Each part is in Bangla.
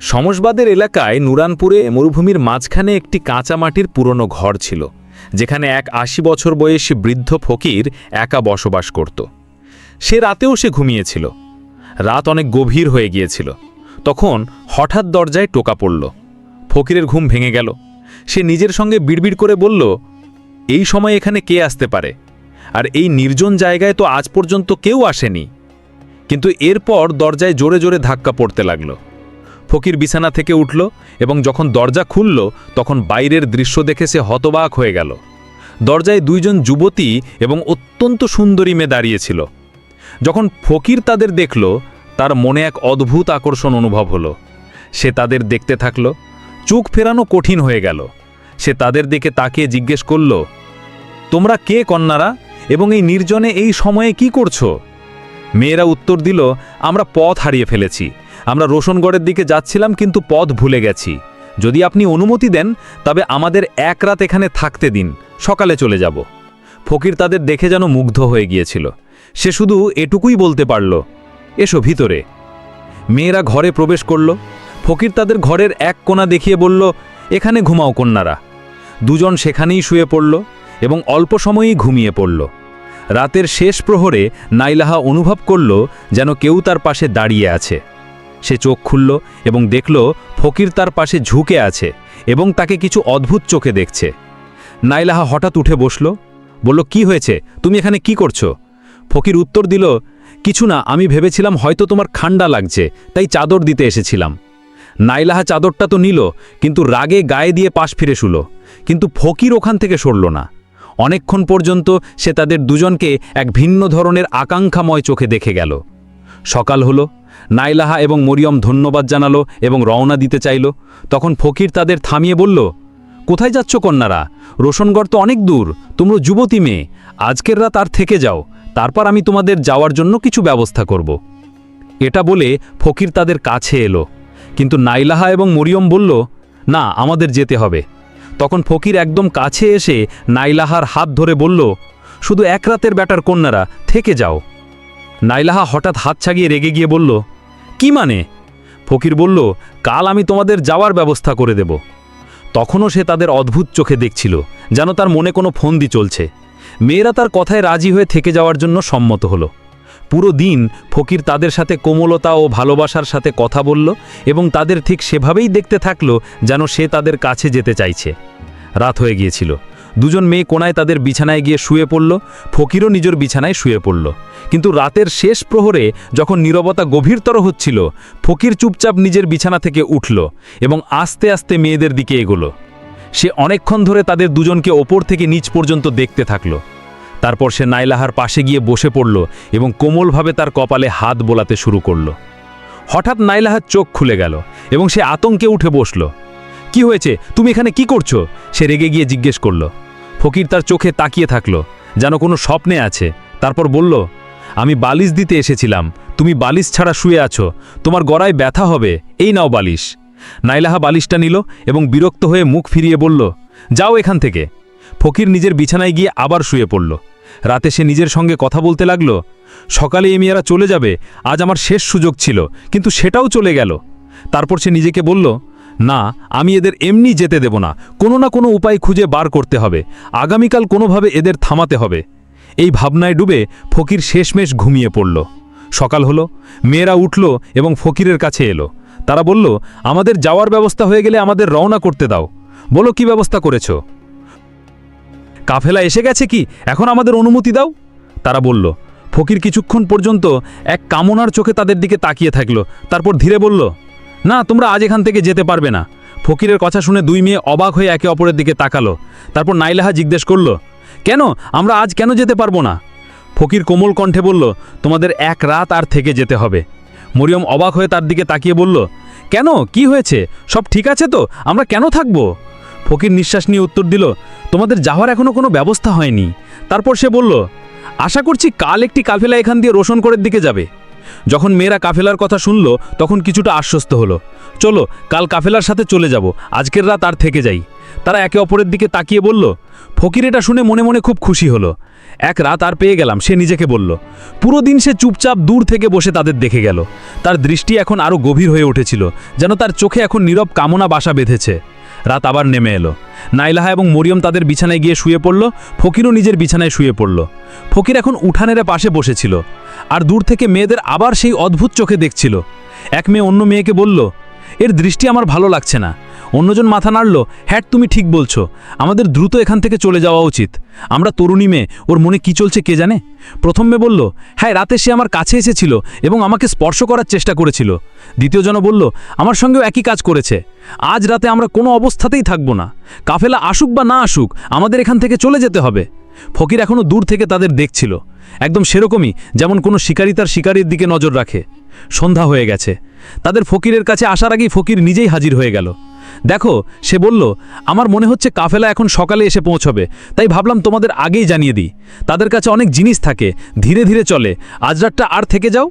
সমসবাদের এলাকায় নুরানপুরে মরুভূমির মাঝখানে একটি কাঁচা মাটির পুরনো ঘর ছিল, যেখানে এক আশি বছর বয়সী বৃদ্ধ ফকির একা বসবাস করত। সে রাতেও সে ঘুমিয়েছিল। রাত অনেক গভীর হয়ে গিয়েছিল। তখন হঠাৎ দরজায় টোকা পড়ল। ফকিরের ঘুম ভেঙে গেল। সে নিজের সঙ্গে বিড়বিড় করে বলল, এই সময় এখানে কে আসতে পারে? আর এই নির্জন জায়গায় তো আজ পর্যন্ত কেউ আসেনি। কিন্তু এরপর দরজায় জোরে জোরে ধাক্কা পড়তে লাগল। ফকির বিছানা থেকে উঠল এবং যখন দরজা খুলল, তখন বাইরের দৃশ্য দেখে সে হতবাক হয়ে গেল। দরজায় দুইজন যুবতী এবং অত্যন্ত সুন্দরী মেয়ে দাঁড়িয়েছিল যখন ফকির তাদের দেখল, তার মনে এক অদ্ভুত আকর্ষণ অনুভব হলো। সে তাদের দেখতে থাকল, চোখ ফেরানো কঠিন হয়ে গেল। সে তাদের দিকে তাকিয়ে জিজ্ঞেস করল, তোমরা কে কন্যারা? এবং এই নির্জনে এই সময়ে কি করছ? মেয়েরা উত্তর দিল, আমরা পথ হারিয়ে ফেলেছি। আমরা রোশনগড়ের দিকে যাচ্ছিলাম, কিন্তু পথ ভুলে গেছি। যদি আপনি অনুমতি দেন, তবে আমাদের এক রাত এখানে থাকতে দিন, সকালে চলে যাব। ফকির তাদের দেখে যেন মুগ্ধ হয়ে গিয়েছিল। সে শুধু এটুকুই বলতে পারল, এসো ভিতরে। মেয়েরা ঘরে প্রবেশ করল। ফকির তাদের ঘরের এক কোণা দেখিয়ে বলল, এখানে ঘুমাও কন্যারা। দুজন সেখানেই শুয়ে পড়ল এবং অল্প সময়েই ঘুমিয়ে পড়ল। রাতের শেষ প্রহরে নাইলাহা অনুভব করল যেন কেউ তার পাশে দাঁড়িয়ে আছে। সে চোখ খুলল এবং দেখল ফকির তার পাশে ঝুঁকে আছে এবং তাকে কিছু অদ্ভুত চোখে দেখছে। নাইলাহা হঠাৎ উঠে বসল, বলল, কি হয়েছে? তুমি এখানে কি করছ? ফকির উত্তর দিল, কিছু না, আমি ভেবেছিলাম হয়তো তোমার ঠান্ডা লাগছে, তাই চাদর দিতে এসেছিলাম। নাইলাহা চাদরটা তো নিল, কিন্তু রাগে গায়ে দিয়ে পাশ ফিরে শুল, কিন্তু ফকির ওখান থেকে সরল না। অনেকক্ষণ পর্যন্ত সে তাদের দুজনকে এক ভিন্ন ধরনের আকাঙ্ক্ষাময় চোখে দেখে গেল। সকাল হলো নাইলাহা এবং মরিয়ম ধন্যবাদ জানালো এবং রওনা দিতে চাইল। তখন ফকির তাদের থামিয়ে বলল, কোথায় যাচ্ছ কন্যারা? রোশনগড় তো অনেক দূর। তোমরা যুবতী মেয়ে। আজকের রাত আর থেকে যাও। তারপর আমি তোমাদের যাওয়ার জন্য কিছু ব্যবস্থা করব এটা বলে ফকির তাদের কাছে এলো। কিন্তু নাইলাহা এবং মরিয়ম বলল, না, আমাদের যেতে হবে তখন ফকির একদম কাছে এসে নাইলাহার হাত ধরে বলল, শুধু এক রাতের ব্যাটার কন্যারা, থেকে যাও নাইলাহা হঠাৎ হাত ছাগিয়ে রেগে গিয়ে বলল কি মানে? ফকির বলল, কাল আমি তোমাদের যাওয়ার ব্যবস্থা করে দেব। তখনও সে তাদের অদ্ভুত চোখে দেখছিল, যেন তার মনে কোনো ফন্দি চলছে। মেয়েরা তার কথায় রাজি হয়ে থেকে যাওয়ার জন্য সম্মত হলো। পুরো দিন ফকির তাদের সাথে কোমলতা ও ভালোবাসার সাথে কথা বলল এবং তাদের ঠিক সেভাবেই দেখতে থাকল যেন সে তাদের কাছে যেতে চাইছে। রাত হয়ে গিয়েছিল। দুজন মেয়ে কোনায় তাদের বিছানায় গিয়ে শুয়ে পড়ল, ফকিরও নিজের বিছানায় শুয়ে পড়ল। কিন্তু রাতের শেষ প্রহরে যখন নীরবতা গভীরতর হচ্ছিল, ফকির চুপচাপ নিজের বিছানা থেকে উঠল এবং আস্তে আস্তে মেয়েদের দিকে এগোলো। সে অনেকক্ষণ ধরে তাদের দুজনকে ওপর থেকে নিচ পর্যন্ত দেখতে থাকল। তারপর সে নাইলাহার পাশে গিয়ে বসে পড়ল এবং কোমলভাবে তার কপালে হাত বোলাতে শুরু করল। হঠাৎ নাইলাহার চোখ খুলে গেল এবং সে আতঙ্কে উঠে বসল। কি হয়েছে? তুমি এখানে কি করছ? সে রেগে গিয়ে জিজ্ঞেস করল। ফকির তার চোখে তাকিয়ে থাকল, যেন কোনো স্বপ্নে আছে। তারপর বলল, আমি বালিশ দিতে এসেছিলাম। তুমি বালিশ ছাড়া শুয়ে আছো। তোমার গড়ায় ব্যথা হবে। এই নাও বালিশ। নাইলাহা বালিশটা নিল এবং বিরক্ত হয়ে মুখ ফিরিয়ে বলল, যাও এখান থেকে। ফকির নিজের বিছানায় গিয়ে আবার শুয়ে পড়ল। রাতে সে নিজের সঙ্গে কথা বলতে লাগল, সকালে এই মেয়েরা চলে যাবে। আজ আমার শেষ সুযোগ ছিল, কিন্তু সেটাও চলে গেল। তারপর সে নিজেকে বলল না, আমি এদের এমনি যেতে দেব না। কোনো না কোনো উপায় খুঁজে বার করতে হবে। আগামীকাল কোনোভাবে এদের থামাতে হবে। এই ভাবনায় ডুবে ফকির শেষমেশ ঘুমিয়ে পড়ল। সকাল হলো, মেয়েরা উঠল এবং ফকিরের কাছে এলো। তারা বলল, আমাদের যাওয়ার ব্যবস্থা হয়ে গেলে আমাদের রওনা করতে দাও। বলো কি ব্যবস্থা করেছ? কাফেলা এসে গেছে কি? এখন আমাদের অনুমতি দাও? তারা বলল। ফকির কিছুক্ষণ পর্যন্ত এক কামনার চোখে তাদের দিকে তাকিয়ে থাকল। তারপর ধীরে বলল না, তোমরা আজ এখান থেকে যেতে পারবে না। ফকিরের কথা শুনে দুই মেয়ে অবাক হয়ে একে অপরের দিকে তাকালো। তারপর নাইলাহা জিজ্ঞেস করল, কেন? আমরা আজ কেন যেতে পারব না? ফকির কোমল কণ্ঠে বলল, তোমাদের এক রাত আর থেকে যেতে হবে। মরিয়ম অবাক হয়ে তার দিকে তাকিয়ে বলল, কেন? কি হয়েছে? সব ঠিক আছে তো? আমরা কেন থাকব? ফকির নিঃশ্বাস নিয়ে উত্তর দিল, তোমাদের যাওয়ার এখনও কোনো ব্যবস্থা হয়নি। তারপর সে বলল, আশা করছি কাল একটি কাফেলা এখান দিয়ে রোশন রোশনকরের দিকে যাবে। যখন মেয়েরা কাফেলার কথা শুনল, তখন কিছুটা আশ্বস্ত হলো। চলো, কাল কাফেলার সাথে চলে যাব, আজকের রাত আর থেকে যাই। তারা একে অপরের দিকে তাকিয়ে বলল, ফকির এটা শুনে মনে মনে খুব খুশি হলো। এক রাত আর পেয়ে গেলাম, সে নিজেকে বলল। পুরো দিন সে চুপচাপ দূর থেকে বসে তাদের দেখে গেল। তার দৃষ্টি এখন আরও গভীর হয়ে উঠেছিল, যেন তার চোখে এখন নীরব কামনা বাসা বেঁধেছে। রাত আবার নেমে এলো। নাইলাহা এবং মরিয়ম তাদের বিছানায় গিয়ে শুয়ে পড়ল, ফকিরও নিজের বিছানায় শুয়ে পড়ল। ফকির এখন উঠানেরা পাশে বসেছিল, আর দূর থেকে মেয়েদের আবার সেই অদ্ভুত চোখে দেখছিল। এক মেয়ে অন্য মেয়েকে বলল, এর দৃষ্টি আমার ভালো লাগছে না। অন্যজন মাথা নাড়ল, হ্যাট, তুমি ঠিক বলছো। আমাদের দ্রুত এখান থেকে চলে যাওয়া উচিত। আমরা তরুণী মেয়ে, ওর মনে কি চলছে কে জানে? প্রথম মেয়ে বলল হ্যাঁ রাতে সে আমার কাছে এসেছিল এবং আমাকে স্পর্শ করার চেষ্টা করেছিল। দ্বিতীয় জন বলল, আমার সঙ্গেও একই কাজ করেছে। আজ রাতে আমরা কোনো অবস্থাতেই থাকব না। কাফেলা আসুক বা না আসুক, আমাদের এখান থেকে চলে যেতে হবে। ফকির এখনও দূর থেকে তাদের দেখছিল, একদম সেরকমই যেমন কোনো শিকারী তার শিকারীর দিকে নজর রাখে। সন্ধ্যা হয়ে গেছে। তাদের ফকিরের কাছে আসার আগেই ফকির নিজেই হাজির হয়ে গেল। দেখো, সে বলল, আমার মনে হচ্ছে কাফেলা এখন সকালে এসে পৌঁছবে। তাই ভাবলাম তোমাদের আগেই জানিয়ে দিই। তাদের কাছে অনেক জিনিস থাকে, ধীরে ধীরে চলে। আজ রাতটা আর থেকে যাও?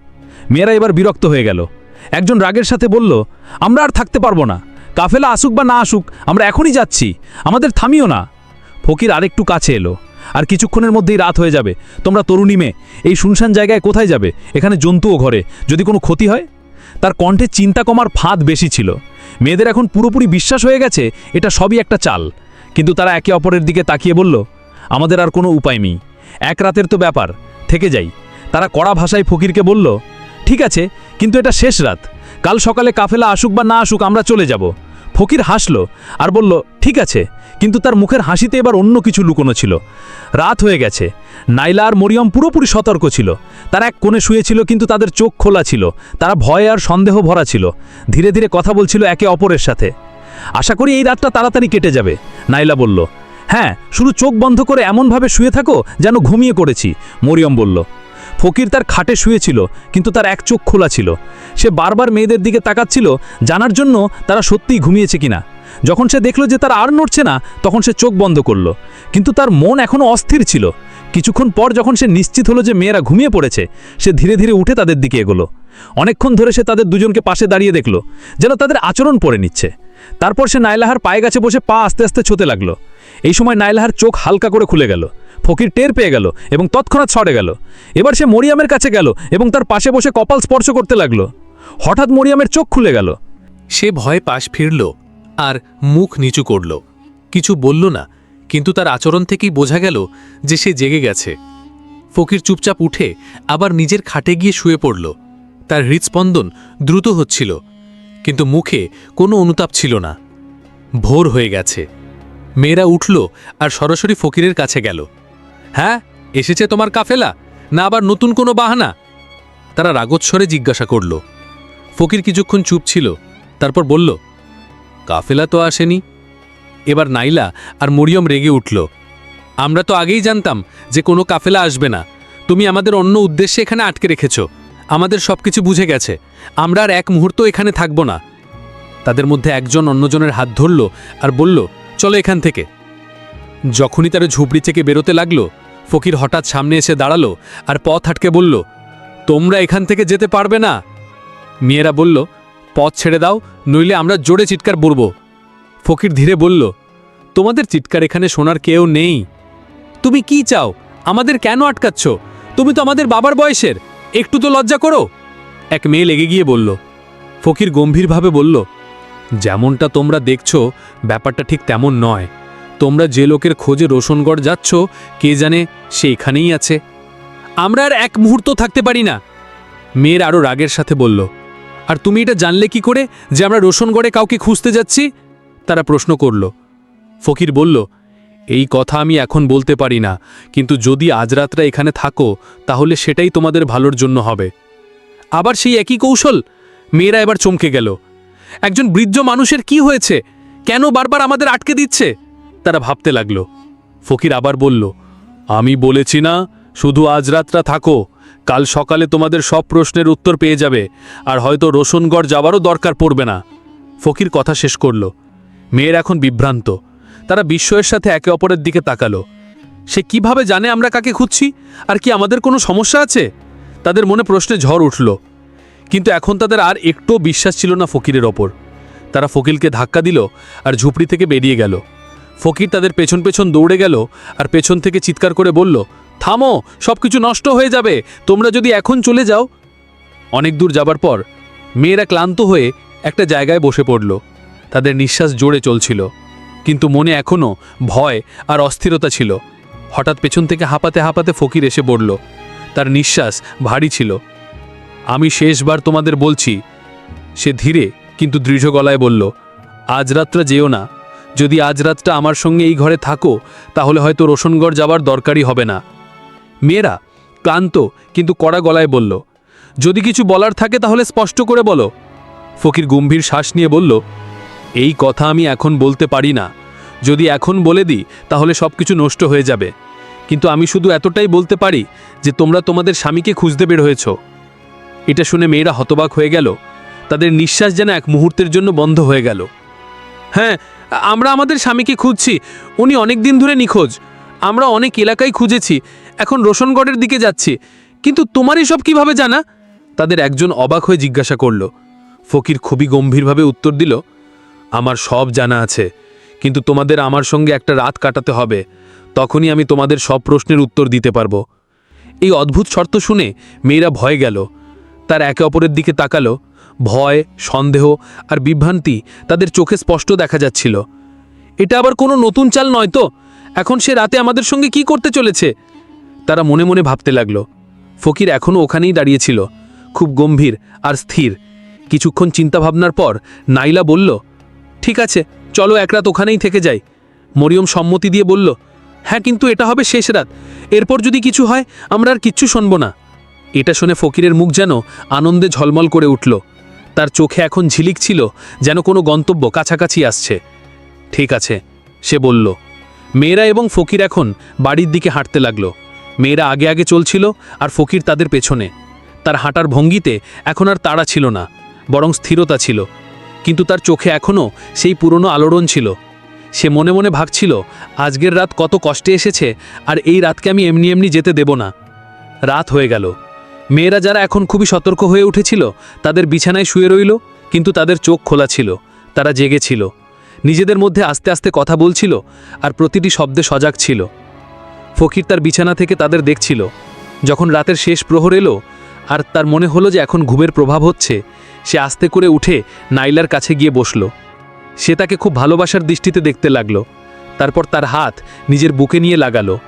মেয়েরা এবার বিরক্ত হয়ে গেল। একজন রাগের সাথে বলল, আমরা আর থাকতে পারব না। কাফেলা আসুক বা না আসুক, আমরা এখনই যাচ্ছি। আমাদের থামিও না। ফকির আরেকটু কাছে এলো। আর কিছুক্ষণের মধ্যেই রাত হয়ে যাবে। তোমরা তরুণী মেয়ে, এই শুনশান জায়গায় কোথায় যাবে? এখানে জন্তুও ঘরে। যদি কোনো ক্ষতি হয়? তার কণ্ঠে চিন্তা কমার ফাঁদ বেশি ছিল। মেয়েদের এখন পুরোপুরি বিশ্বাস হয়ে গেছে, এটা সবই একটা চাল। কিন্তু তারা একে অপরের দিকে তাকিয়ে বলল, আমাদের আর কোনো উপায় নেই। এক রাতের তো ব্যাপার, থেকে যাই। তারা কড়া ভাষায় ফকিরকে বলল, ঠিক আছে, কিন্তু এটা শেষ রাত। কাল সকালে কাফেলা আসুক বা না আসুক, আমরা চলে যাব। ফকির হাসল আর বলল, ঠিক আছে কিন্তু তার মুখের হাসিতে এবার অন্য কিছু লুকোনো ছিল। রাত হয়ে গেছে। নাইলা আর মরিয়ম পুরোপুরি সতর্ক ছিল। তারা এক কোণে শুয়েছিল কিন্তু তাদের চোখ খোলা ছিল। তারা ভয় আর সন্দেহ ভরা ছিল। ধীরে ধীরে কথা বলছিল একে অপরের সাথে। আশা করি এই রাতটা তাড়াতাড়ি কেটে যাবে, নাইলা বলল। হ্যাঁ শুধু চোখ বন্ধ করে এমনভাবে শুয়ে থাকো যেন ঘুমিয়ে করেছি মরিয়ম বলল। ফকির তার খাটে শুয়েছিল, কিন্তু তার এক চোখ খোলা ছিল। সে বারবার মেয়েদের দিকে তাকাচ্ছিল, জানার জন্য তারা সত্যিই ঘুমিয়েছে কিনা। যখন সে দেখল যে তার আর নড়ছে না, তখন সে চোখ বন্ধ করল। কিন্তু তার মন এখনও অস্থির ছিল। কিছুক্ষণ পর যখন সে নিশ্চিত হলো যে মেয়েরা ঘুমিয়ে পড়েছে, সে ধীরে ধীরে উঠে তাদের দিকে এগোলো। অনেকক্ষণ ধরে সে তাদের দুজনকে পাশে দাঁড়িয়ে দেখল, যেন তাদের আচরণ পড়ে নিচ্ছে। তারপর সে নাইলাহার পায়ে গাছে বসে পা আস্তে আস্তে ছুতে লাগল। এই সময় নাইলাহার চোখ হালকা করে খুলে গেল, ফকির টের পেয়ে গেল এবং তৎক্ষণাৎ সরে গেল। এবার সে মরিয়ামের কাছে গেল এবং তার পাশে বসে কপাল স্পর্শ করতে লাগল। হঠাৎ মরিয়ামের চোখ খুলে গেল। সে ভয়ে পাশ ফিরল। আর মুখ নিচু করল। কিছু বলল না, কিন্তু তার আচরণ থেকেই বোঝা গেল যে সে জেগে গেছে। ফকির চুপচাপ উঠে আবার নিজের খাটে গিয়ে শুয়ে পড়ল। তার হৃৎস্পন্দন দ্রুত হচ্ছিল, কিন্তু মুখে কোনো অনুতাপ ছিল না। ভোর হয়ে গেছে। মেয়েরা উঠল আর সরাসরি ফকিরের কাছে গেল। হ্যাঁ এসেছে তোমার কাফেলা? না আবার নতুন কোনো বাহানা? তারা রাগৎস্বরে জিজ্ঞাসা করল। ফকির কিছুক্ষণ চুপ ছিল, তারপর বলল কাফেলা তো আসেনি। এবার নাইলা আর মরিয়ম রেগে উঠল। আমরা তো আগেই জানতাম যে কোনো কাফেলা আসবে না। তুমি আমাদের অন্য উদ্দেশ্যে এখানে আটকে রেখেছ। আমাদের সব কিছু বুঝে গেছে। আমরা আর এক মুহূর্ত এখানে থাকব না। তাদের মধ্যে একজন অন্যজনের হাত ধরল আর বলল, চলো এখান থেকে। যখনই তারা ঝুপড়ি থেকে বেরোতে লাগল, ফকির হঠাৎ সামনে এসে দাঁড়াল আর পথ আটকে বলল, তোমরা এখান থেকে যেতে পারবে না? মেয়েরা বলল পথ ছেড়ে দাও, নইলে আমরা জোরে চিৎকার বলব ফকির ধীরে বলল, তোমাদের চিৎকার এখানে শোনার কেউ নেই। তুমি কি চাও? আমাদের কেন আটকাচ্ছ? তুমি তো আমাদের বাবার বয়সের। একটু তো লজ্জা করো। এক মেয়ে লেগে গিয়ে বলল, ফকির গম্ভীরভাবে বলল, যেমনটা তোমরা দেখছ, ব্যাপারটা ঠিক তেমন নয়। তোমরা যে লোকের খোঁজে রোশনগড় যাচ্ছ, কে জানে সে এখানেই আছে। আমরা আর এক মুহূর্ত থাকতে পারি না। মেয়ের আরও রাগের সাথে বলল আর তুমি এটা জানলে কি করে যে আমরা রোশনগড়ে কাউকে খুঁজতে যাচ্ছি? তারা প্রশ্ন করল। ফকির বলল, এই কথা আমি এখন বলতে পারি না, কিন্তু যদি আজ রাতরা এখানে থাকো, তাহলে সেটাই তোমাদের ভালোর জন্য হবে। আবার সেই একই কৌশল? মেয়েরা এবার চমকে গেল। একজন বৃদ্ধ মানুষের কি হয়েছে? কেন বারবার আমাদের আটকে দিচ্ছে? তারা ভাবতে লাগল। ফকির আবার বলল, আমি বলেছি না, শুধু আজ রাতরা থাকো কাল সকালে তোমাদের সব প্রশ্নের উত্তর পেয়ে যাবে, আর হয়তো রোশনগড় যাওয়ারও দরকার পড়বে না। ফকির কথা শেষ করল। মেয়ের এখন বিভ্রান্ত। তারা বিস্ময়ের সাথে একে অপরের দিকে তাকালো। সে কীভাবে জানে আমরা কাকে খুঁজছি? আর কি আমাদের কোনো সমস্যা আছে? তাদের মনে প্রশ্নে ঝড় উঠল। কিন্তু এখন তাদের আর একটু বিশ্বাস ছিল না ফকিরের ওপর। তারা ফকিরকে ধাক্কা দিল আর ঝুপড়ি থেকে বেরিয়ে গেল। ফকির তাদের পেছন পেছন দৌড়ে গেল আর পেছন থেকে চিৎকার করে বলল থামো সব কিছু নষ্ট হয়ে যাবে। তোমরা যদি এখন চলে যাও। অনেক দূর যাবার পর মেয়েরা ক্লান্ত হয়ে একটা জায়গায় বসে পড়ল। তাদের নিঃশ্বাস জোরে চলছিল। কিন্তু মনে এখনও ভয় আর অস্থিরতা ছিল। হঠাৎ পেছন থেকে হাঁপাতে হাঁপাতে ফকির এসে পড়ল। তার নিঃশ্বাস ভারী ছিল। আমি শেষবার তোমাদের বলছি। সে ধীরে কিন্তু দৃঢ় গলায় বলল, আজ রাতটা যেও না। যদি আজ রাতটা আমার সঙ্গে এই ঘরে থাকো, তাহলে হয়তো রোশনগড় যাবার দরকারই হবে না। মেয়েরা, ক্লান্ত, কিন্তু কড়া গলায় বলল, যদি কিছু বলার থাকে তাহলে স্পষ্ট করে বলো। ফকির গম্ভীর শ্বাস নিয়ে বলল, এই কথা আমি এখন বলতে পারি না। যদি এখন বলে দিই, তাহলে সব কিছু নষ্ট হয়ে যাবে। কিন্তু আমি শুধু এতটাই বলতে পারি যে তোমরা তোমাদের স্বামীকে খুঁজতে বের হয়েছ। এটা শুনে মেয়েরা হতবাক হয়ে গেল। তাদের নিঃশ্বাস যেন এক মুহূর্তের জন্য বন্ধ হয়ে গেল। হ্যাঁ আমরা আমাদের স্বামীকে খুঁজছি। উনি অনেক দিন ধরে নিখোঁজ। আমরা অনেক এলাকায় খুঁজেছি। এখন রোশনগড়ের দিকে যাচ্ছি। কিন্তু তোমারই সব কীভাবে জানা? তাদের একজন অবাক হয়ে জিজ্ঞাসা করল। ফকির খুবই গম্ভীরভাবে উত্তর দিল, আমার সব জানা আছে, কিন্তু তোমাদের আমার সঙ্গে একটা রাত কাটাতে হবে। তখনই আমি তোমাদের সব প্রশ্নের উত্তর দিতে পারব। এই অদ্ভুত শর্ত শুনে মেয়েরা ভয়ে গেল। তার একে অপরের দিকে তাকালো। ভয়, সন্দেহ আর বিভ্রান্তি তাদের চোখে স্পষ্ট দেখা যাচ্ছিল। এটা আবার কোনো নতুন চাল নয় তো? এখন সে রাতে আমাদের সঙ্গে কি করতে চলেছে? তারা মনে মনে ভাবতে লাগল, ফকির এখনও ওখানেই দাঁড়িয়েছিল, খুব গম্ভীর আর স্থির। কিছুক্ষণ চিন্তাভাবনার পর নাইলা বলল, ঠিক আছে, চলো এক রাত ওখানেই থেকে যাই। মরিয়ম সম্মতি দিয়ে বলল হ্যাঁ কিন্তু এটা হবে শেষ রাত। এরপর যদি কিছু হয়, আমরা আর কিচ্ছু শুনব না। এটা শুনে ফকিরের মুখ যেন আনন্দে ঝলমল করে উঠল। তার চোখে এখন ঝিলিক ছিল, যেন কোনো গন্তব্য কাছাকাছি আসছে। ঠিক আছে, সে বলল। মেয়েরা এবং ফকির এখন বাড়ির দিকে হাঁটতে লাগল। মেয়েরা আগে আগে চলছিল আর ফকির তাদের পেছনে। তার হাঁটার ভঙ্গিতে এখন আর তাড়া ছিল না, বরং স্থিরতা ছিল। কিন্তু তার চোখে এখনও সেই পুরনো আলোড়ন ছিল। সে মনে মনে ভাবছিল, আজকের রাত কত কষ্টে এসেছে আর এই রাতকে আমি এমনি এমনি যেতে দেব না। রাত হয়ে গেল। মেয়েরা যারা এখন খুবই সতর্ক হয়ে উঠেছিল, তাদের বিছানায় শুয়ে রইল, কিন্তু তাদের চোখ খোলা ছিল, তারা জেগেছিল নিজেদের মধ্যে আস্তে আস্তে কথা বলছিল আর প্রতিটি শব্দে সজাগ ছিল। ফকির তার বিছানা থেকে তাদের দেখছিল। যখন রাতের শেষ প্রহর এলো, আর তার মনে হলো যে এখন ঘুমের প্রভাব হচ্ছে, সে আস্তে করে উঠে নাইলার কাছে গিয়ে বসল। সে তাকে খুব ভালোবাসার দৃষ্টিতে দেখতে লাগল। তারপর তার হাত নিজের বুকে নিয়ে লাগালো।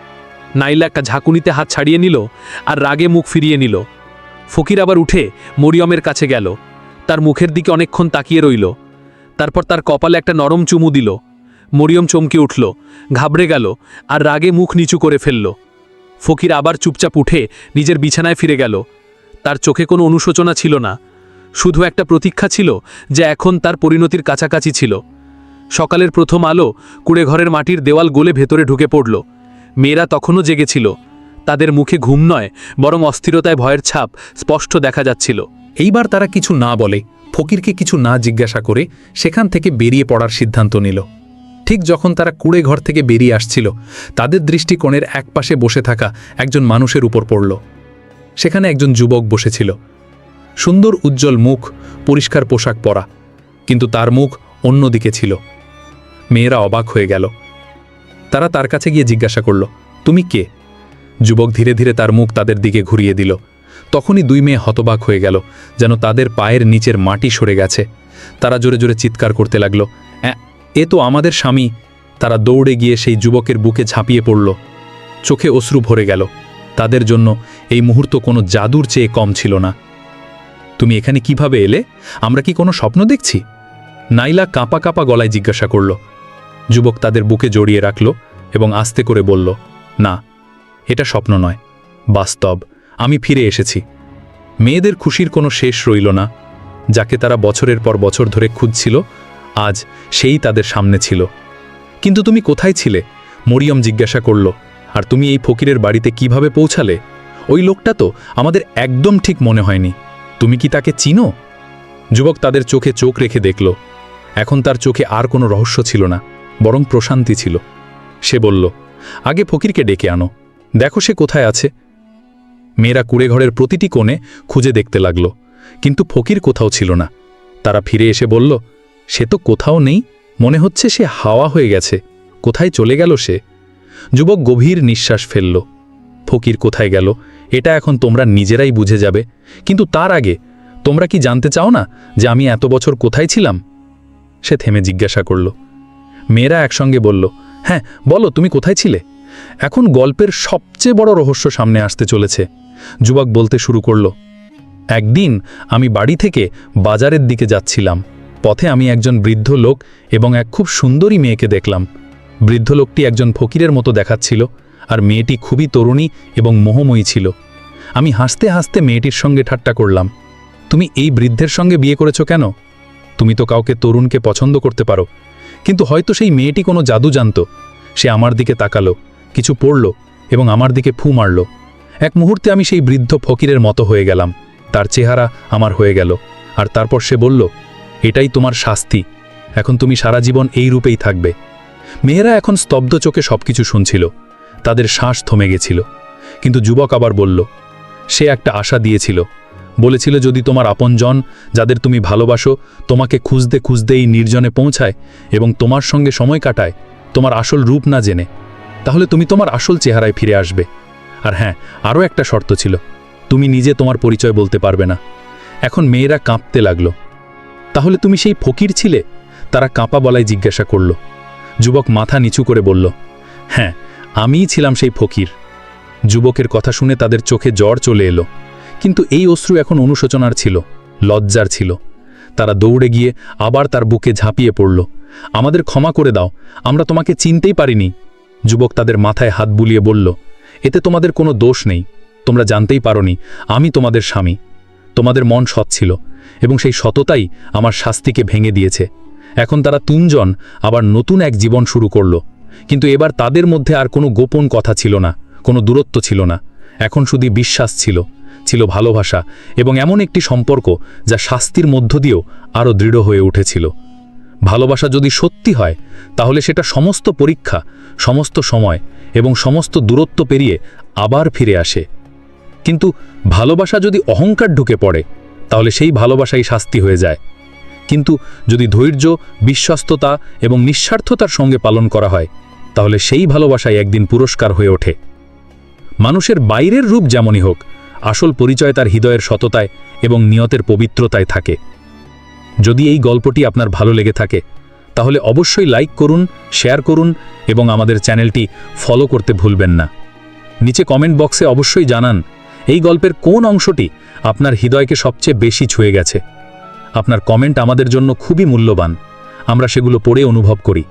নাইলা একটা ঝাঁকুনিতে হাত ছাড়িয়ে নিল আর রাগে মুখ ফিরিয়ে নিল। ফকির আবার উঠে মরিয়মের কাছে গেল। তার মুখের দিকে অনেকক্ষণ তাকিয়ে রইল। তারপর তার কপালে একটা নরম চুমু দিল। মরিয়ম চমকে উঠল, ঘাবড়ে গেল আর রাগে মুখ নিচু করে ফেলল। ফকির আবার চুপচাপ উঠে নিজের বিছানায় ফিরে গেল। তার চোখে কোনো অনুশোচনা ছিল না, শুধু একটা প্রতীক্ষা ছিল যে এখন তার পরিণতির কাছাকাছি ছিল। সকালের প্রথম আলো কুড়ে ঘরের মাটির দেওয়াল গলে ভেতরে ঢুকে পড়ল। মেয়েরা তখনও জেগেছিল। তাদের মুখে ঘুম নয়, বরং অস্থিরতায় ভয়ের ছাপ স্পষ্ট দেখা যাচ্ছিল। এইবার তারা কিছু না বলে, ফকিরকে কিছু না জিজ্ঞাসা করে সেখান থেকে বেরিয়ে পড়ার সিদ্ধান্ত নিল। ঠিক যখন তারা কুড়ে ঘর থেকে বেরিয়ে আসছিল তাদের দৃষ্টিকোণের একপাশে বসে থাকা একজন মানুষের উপর পড়ল। সেখানে একজন যুবক বসেছিল। সুন্দর উজ্জ্বল মুখ পরিষ্কার পোশাক পরা কিন্তু তার মুখ অন্যদিকে ছিল। মেয়েরা অবাক হয়ে গেল। তারা তার কাছে গিয়ে জিজ্ঞাসা করল তুমি কে? যুবক ধীরে ধীরে তার মুখ তাদের দিকে ঘুরিয়ে দিল। তখনই দুই মেয়ে হতবাক হয়ে গেল যেন তাদের পায়ের নিচের মাটি সরে গেছে। তারা জোরে জোরে চিৎকার করতে লাগল। "অ্যাঁ, এ তো আমাদের স্বামী। তারা দৌড়ে গিয়ে সেই যুবকের বুকে ঝাঁপিয়ে পড়ল। চোখে অশ্রু ভরে গেল। তাদের জন্য এই মুহূর্ত কোনো জাদুর চেয়ে কম ছিল না। তুমি এখানে কীভাবে এলে? আমরা কি কোনো স্বপ্ন দেখছি? নাইলা কাঁপা কাঁপা গলায় জিজ্ঞাসা করল। যুবক তাদের বুকে জড়িয়ে রাখল এবং আস্তে করে বলল, না, এটা স্বপ্ন নয়। বাস্তব। আমি ফিরে এসেছি। মেয়েদের খুশির কোনো শেষ রইল না। যাকে তারা বছরের পর বছর ধরে খুঁজছিল আজ সেই তাদের সামনে ছিল। কিন্তু তুমি কোথায় ছিলে? মরিয়ম জিজ্ঞাসা করল, আর তুমি এই ফকিরের বাড়িতে কীভাবে পৌঁছালে? ওই লোকটা তো আমাদের একদম ঠিক মনে হয়নি। তুমি কি তাকে চিনো? যুবক তাদের চোখে চোখ রেখে দেখল। এখন তার চোখে আর কোনো রহস্য ছিল না, বরং প্রশান্তি ছিল। সে বলল, আগে ফকিরকে ডেকে আনো। দেখো সে কোথায় আছে। মেয়েরা কুড়েঘরের প্রতিটি কোণে খুঁজে দেখতে লাগল, কিন্তু ফকির কোথাও ছিল না। তারা ফিরে এসে বলল সে তো কোথাও নেই, মনে হচ্ছে সে হাওয়া হয়ে গেছে। কোথায় চলে গেল সে? যুবক গভীর নিঃশ্বাস ফেলল। ফকির কোথায় গেল? এটা এখন তোমরা নিজেরাই বুঝে যাবে। কিন্তু তার আগে, তোমরা কি জানতে চাও না যে আমি এত বছর কোথায় ছিলাম? সে থেমে জিজ্ঞাসা করল। মেয়েরা একসঙ্গে বলল হ্যাঁ বলো, তুমি কোথায় ছিলে? এখন গল্পের সবচেয়ে বড় রহস্য সামনে আসতে চলেছে। যুবক বলতে শুরু করল, একদিন আমি বাড়ি থেকে বাজারের দিকে যাচ্ছিলাম। পথে আমি একজন বৃদ্ধ লোক এবং এক খুব সুন্দরী মেয়েকে দেখলাম। বৃদ্ধ লোকটি একজন ফকিরের মতো দেখাচ্ছিল আর মেয়েটি খুবই তরুণী এবং মোহময়ী ছিল। আমি হাসতে হাসতে মেয়েটির সঙ্গে ঠাট্টা করলাম। তুমি এই বৃদ্ধের সঙ্গে বিয়ে করেছ কেন? তুমি তো কাউকে তরুণকে পছন্দ করতে পারো। কিন্তু হয়তো সেই মেয়েটি কোনো জাদু জানত। সে আমার দিকে তাকালো, কিছু পড়ল এবং আমার দিকে ফু মারল। এক মুহূর্তে আমি সেই বৃদ্ধ ফকিরের মতো হয়ে গেলাম। তার চেহারা আমার হয়ে গেল। আর তারপর সে বলল এটাই তোমার শাস্তি। এখন তুমি সারা জীবন এই রূপেই থাকবে। মেয়েরা এখন স্তব্ধ চোখে সবকিছু শুনছিল। তাদের শ্বাস থমে গেছিল। কিন্তু যুবক আবার বলল, সে একটা আশা দিয়েছিল। বলেছিল যদি তোমার আপনজন, যাদের তুমি ভালোবাসো, তোমাকে খুঁজতে খুঁজতে এই নির্জনে পৌঁছায় এবং তোমার সঙ্গে সময় কাটায়, তোমার আসল রূপ না জেনে, তাহলে তুমি তোমার আসল চেহারায় ফিরে আসবে। আর হ্যাঁ আরও একটা শর্ত ছিল। তুমি নিজে তোমার পরিচয় বলতে পারবে না। এখন মেয়েরা কাঁপতে লাগল। তাহলে তুমি সেই ফকির ছিলে? তারা কাঁপা বলায় জিজ্ঞাসা করল। যুবক মাথা নিচু করে বলল হ্যাঁ আমিই ছিলাম সেই ফকির। যুবকের কথা শুনে তাদের চোখে জ্বর চলে এলো। কিন্তু এই অশ্রু এখন অনুশোচনার ছিল, লজ্জার ছিল। তারা দৌড়ে গিয়ে আবার তার বুকে ঝাঁপিয়ে পড়ল। আমাদের ক্ষমা করে দাও, আমরা তোমাকে চিনতেই পারিনি। যুবক তাদের মাথায় হাত বুলিয়ে বলল, এতে তোমাদের কোনো দোষ নেই, তোমরা জানতেই পারোনি, আমি তোমাদের স্বামী। তোমাদের মন সৎ ছিল এবং সেই সততাই আমার শাস্তিকে ভেঙে দিয়েছে। এখন তারা তিনজন আবার নতুন এক জীবন শুরু করল। কিন্তু এবার তাদের মধ্যে আর কোনো গোপন কথা ছিল না, কোনো দূরত্ব ছিল না। এখন শুধু বিশ্বাস ছিল ছিল ভালোবাসা এবং এমন একটি সম্পর্ক যা শাস্তির মধ্য দিয়েও আরও দৃঢ় হয়ে উঠেছিল। ভালোবাসা যদি সত্যি হয়, তাহলে সেটা সমস্ত পরীক্ষা, সমস্ত সময় এবং সমস্ত দূরত্ব পেরিয়ে আবার ফিরে আসে। কিন্তু ভালোবাসা যদি অহংকার ঢুকে পড়ে, তাহলে সেই ভালোবাসাই শাস্তি হয়ে যায়। কিন্তু যদি ধৈর্য, বিশ্বস্ততা এবং নিঃস্বার্থতার সঙ্গে পালন করা হয়, তাহলে সেই ভালোবাসাই একদিন পুরস্কার হয়ে ওঠে। মানুষের বাইরের রূপ যেমনই হোক, আসল পরিচয় তার হৃদয়ের সততায় এবং নিয়তের পবিত্রতায় থাকে। যদি এই গল্পটি আপনার ভালো লেগে থাকে, তাহলে অবশ্যই লাইক করুন, শেয়ার করুন এবং আমাদের চ্যানেলটি ফলো করতে ভুলবেন না। নিচে কমেন্ট বক্সে অবশ্যই জানান এই গল্পের কোন অংশটি আপনার হৃদয়কে সবচেয়ে বেশি ছুঁয়ে গেছে? আপনার কমেন্ট আমাদের জন্য খুবই মূল্যবান। আমরা সেগুলো পড়ে অনুভব করি।